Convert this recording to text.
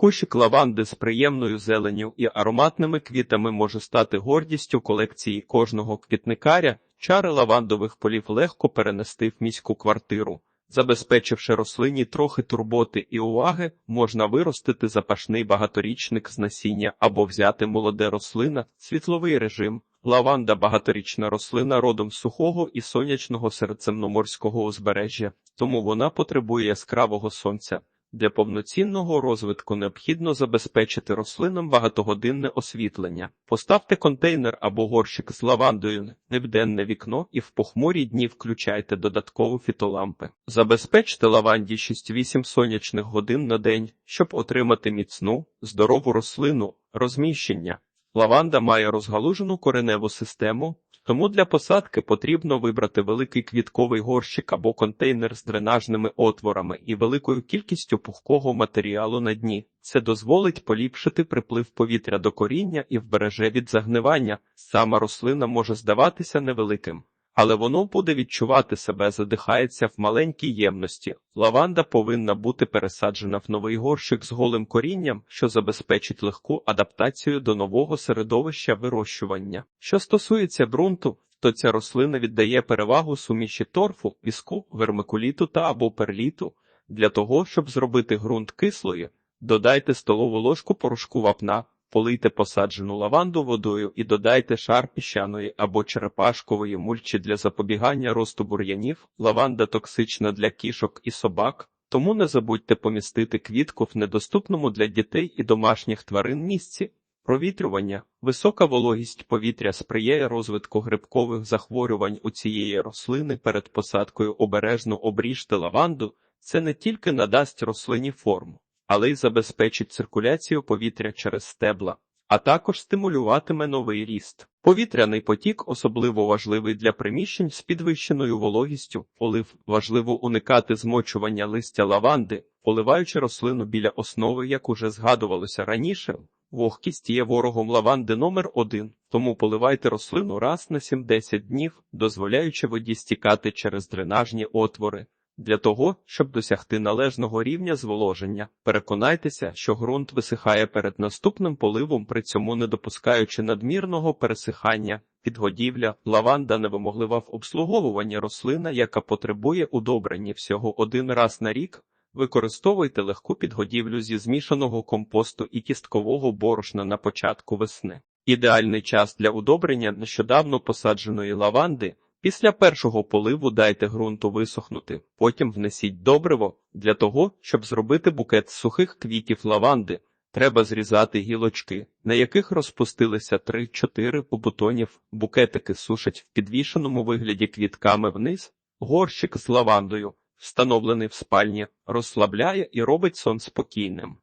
Кущик лаванди з приємною зеленю і ароматними квітами може стати гордістю колекції кожного квітникаря. Чари лавандових полів легко перенести в міську квартиру. Забезпечивши рослині трохи турботи і уваги, можна виростити запашний багаторічник з насіння або взяти молоде рослина, світловий режим. Лаванда багаторічна рослина родом сухого і сонячного середземноморського узбережжя, тому вона потребує яскравого сонця. Для повноцінного розвитку необхідно забезпечити рослинам багатогодинне освітлення. Поставте контейнер або горщик з лавандою не в денне вікно і в похмурі дні включайте додаткову фітолампи. Забезпечте лаванді 6-8 сонячних годин на день, щоб отримати міцну, здорову рослину, розміщення. Лаванда має розгалужену кореневу систему, тому для посадки потрібно вибрати великий квітковий горщик або контейнер з дренажними отворами і великою кількістю пухкого матеріалу на дні. Це дозволить поліпшити приплив повітря до коріння і вбереже від загнивання. Сама рослина може здаватися невеликим. Але воно буде відчувати себе, задихається в маленькій ємності. Лаванда повинна бути пересаджена в новий горщик з голим корінням, що забезпечить легку адаптацію до нового середовища вирощування. Що стосується ґрунту, то ця рослина віддає перевагу суміші торфу, піску, вермикуліту та або перліту. Для того, щоб зробити ґрунт кислою, додайте столову ложку порошку вапна. Полийте посаджену лаванду водою і додайте шар піщаної або черепашкової мульчі для запобігання росту бур'янів. Лаванда токсична для кішок і собак, тому не забудьте помістити квітку в недоступному для дітей і домашніх тварин місці. Провітрювання, висока вологість повітря сприяє розвитку грибкових захворювань у цієї рослини перед посадкою обережно обріжте лаванду. Це не тільки надасть рослині форму але й забезпечить циркуляцію повітря через стебла, а також стимулюватиме новий ріст. Повітряний потік особливо важливий для приміщень з підвищеною вологістю, полив важливо уникати змочування листя лаванди, поливаючи рослину біля основи, як уже згадувалося раніше. Вогкість є ворогом лаванди номер один, тому поливайте рослину раз на 7-10 днів, дозволяючи воді стікати через дренажні отвори. Для того, щоб досягти належного рівня зволоження, переконайтеся, що ґрунт висихає перед наступним поливом, при цьому не допускаючи надмірного пересихання, підгодівля, лаванда невимоглива в обслуговуванні рослина, яка потребує удобрення всього один раз на рік. Використовуйте легку підгодівлю зі змішаного компосту і кісткового борошна на початку весни. Ідеальний час для удобрення нещодавно посадженої лаванди. Після першого поливу дайте ґрунту висохнути, потім внесіть добриво. Для того, щоб зробити букет з сухих квітів лаванди, треба зрізати гілочки, на яких розпустилися 3-4 побутонів, букетики сушать в підвішеному вигляді квітками вниз, горщик з лавандою, встановлений в спальні, розслабляє і робить сон спокійним.